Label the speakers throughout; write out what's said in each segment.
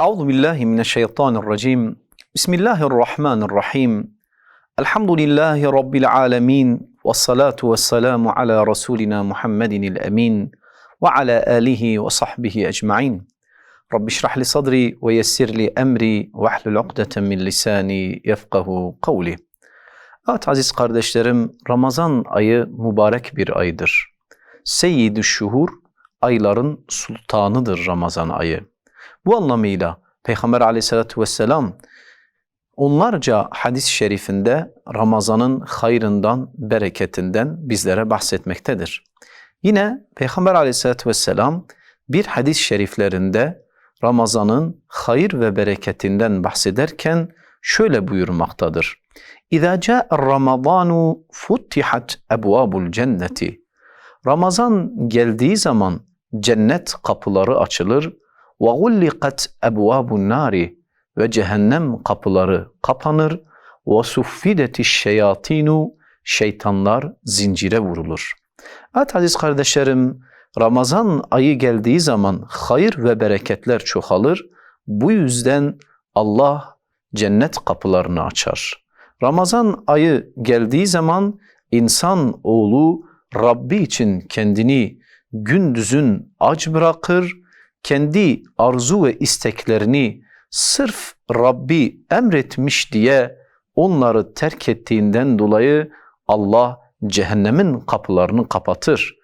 Speaker 1: Euzu billahi mineşşeytanirracim. Bismillahirrahmanirrahim. Elhamdülillahi rabbil alamin. Ves salatu vesselamu ala rasulina Muhammedinil emin ve ala alihi ve sahbihi ecmaîn. Rabbi şrah li sadri ve yessir li emri ve hlul ukdeten min lisani yefkahu kavli. Evet aziz kardeşlerim Ramazan ayı mübarek bir aydır. Seyyid-i şuhur ayların sultanıdır Ramazan ayı. Bu anlamıyla Peygamber aleyhissalatü vesselam onlarca hadis-i şerifinde Ramazan'ın hayrından, bereketinden bizlere bahsetmektedir. Yine Peygamber aleyhissalatü vesselam bir hadis-i şeriflerinde Ramazan'ın hayır ve bereketinden bahsederken şöyle buyurmaktadır. İza ca'er Ramazanu futtihat ebvabul cenneti. Ramazan geldiği zaman cennet kapıları açılır gullikat ebvabun nari ve cehennem kapıları kapanır suffideti şeyatinu şeytanlar zincire vurulur. Evet aziz kardeşlerim Ramazan ayı geldiği zaman hayır ve bereketler çoğalır. Bu yüzden Allah cennet kapılarını açar. Ramazan ayı geldiği zaman insan oğlu Rabbi için kendini gündüzün aç bırakır, kendi arzu ve isteklerini sırf Rabbi emretmiş diye onları terk ettiğinden dolayı Allah cehennemin kapılarını kapatır.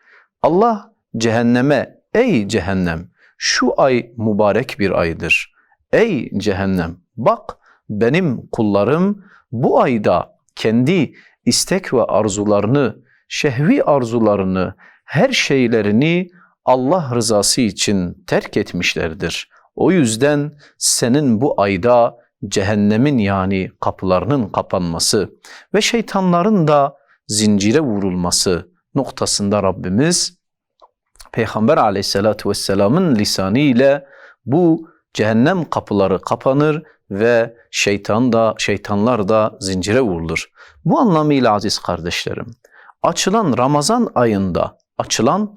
Speaker 1: Allah cehenneme ey cehennem şu ay mübarek bir aydır. Ey cehennem bak benim kullarım bu ayda kendi istek ve arzularını, şehvi arzularını, her şeylerini Allah rızası için terk etmişlerdir. O yüzden senin bu ayda cehennemin yani kapılarının kapanması ve şeytanların da zincire vurulması noktasında Rabbimiz Peygamber aleyhissalatü vesselamın lisanı ile bu cehennem kapıları kapanır ve şeytan da şeytanlar da zincire vurulur. Bu anlamıyla aziz kardeşlerim, açılan Ramazan ayında açılan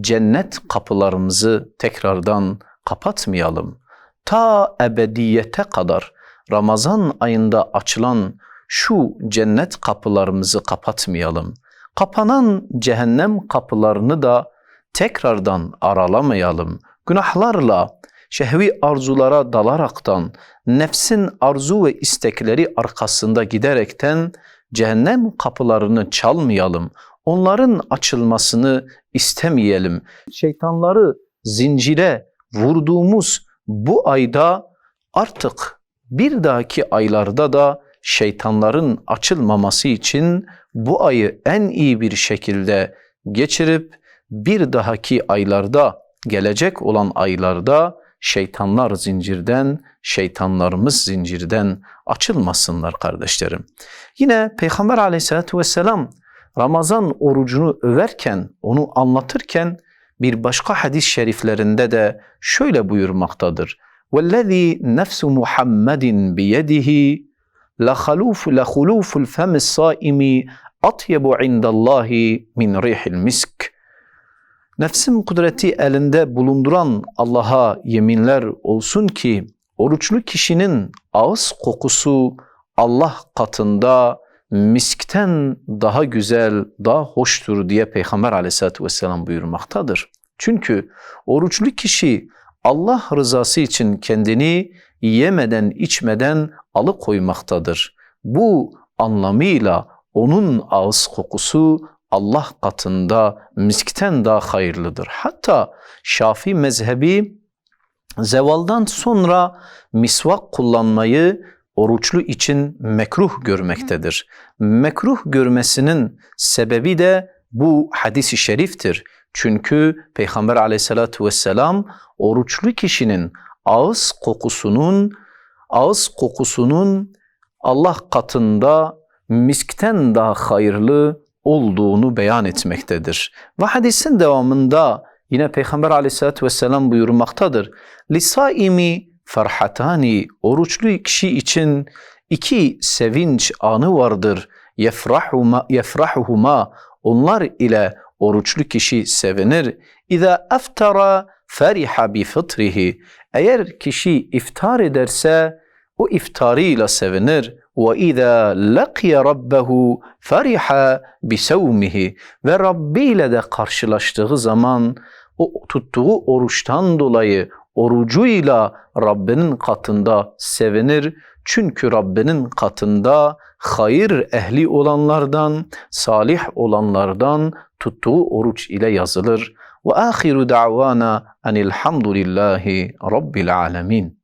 Speaker 1: cennet kapılarımızı tekrardan kapatmayalım. Ta ebediyete kadar Ramazan ayında açılan şu cennet kapılarımızı kapatmayalım. Kapanan cehennem kapılarını da tekrardan aralamayalım. Günahlarla, şehvi arzulara dalaraktan, nefsin arzu ve istekleri arkasında giderekten cehennem kapılarını çalmayalım. Onların açılmasını istemeyelim. Şeytanları zincire vurduğumuz bu ayda artık bir dahaki aylarda da şeytanların açılmaması için bu ayı en iyi bir şekilde geçirip bir dahaki aylarda gelecek olan aylarda şeytanlar zincirden, şeytanlarımız zincirden açılmasınlar kardeşlerim. Yine Peygamber aleyhissalatü vesselam Ramazan orucunu överken, onu anlatırken bir başka hadis-i şeriflerinde de şöyle buyurmaktadır. وَالَّذ۪ي نَفْسُ مُحَمَّدٍ بِيَدِهِ لَخَلُوفُ لَخُلُوفُ الْفَمِ الصَّائِمِ أَطْيَبُ عِنْدَ اللّٰهِ مِنْ رِيحِ الْمِسْكِ Nefsim kudreti elinde bulunduran Allah'a yeminler olsun ki oruçlu kişinin ağız kokusu Allah katında miskten daha güzel, daha hoştur diye Peygamber aleyhissalatü vesselam buyurmaktadır. Çünkü oruçlu kişi Allah rızası için kendini yemeden içmeden alıkoymaktadır. Bu anlamıyla onun ağız kokusu Allah katında miskten daha hayırlıdır. Hatta Şafii mezhebi zevaldan sonra misvak kullanmayı oruçlu için mekruh görmektedir. Mekruh görmesinin sebebi de bu hadisi şeriftir. Çünkü Peygamber aleyhissalatü vesselam oruçlu kişinin ağız kokusunun ağız kokusunun Allah katında miskten daha hayırlı olduğunu beyan etmektedir. Ve hadisin devamında yine Peygamber aleyhissalatü vesselam buyurmaktadır. Lisaimi ferhatani oruçlu kişi için iki sevinç anı vardır. Yefrahuma, yefrahuhuma onlar ile oruçlu kişi sevinir. İza aftara feriha bi fıtrihi Eğer kişi iftar ederse o iftarıyla sevinir. Ve izâ laqiya rabbehu fariha bisavmihi ve Rabbi ile de karşılaştığı zaman o tuttuğu oruçtan dolayı orucuyla Rabbinin katında sevinir. Çünkü Rabbinin katında hayır ehli olanlardan, salih olanlardan tuttuğu oruç ile yazılır. Ve ahiru da'vana enilhamdülillahi rabbil alemin.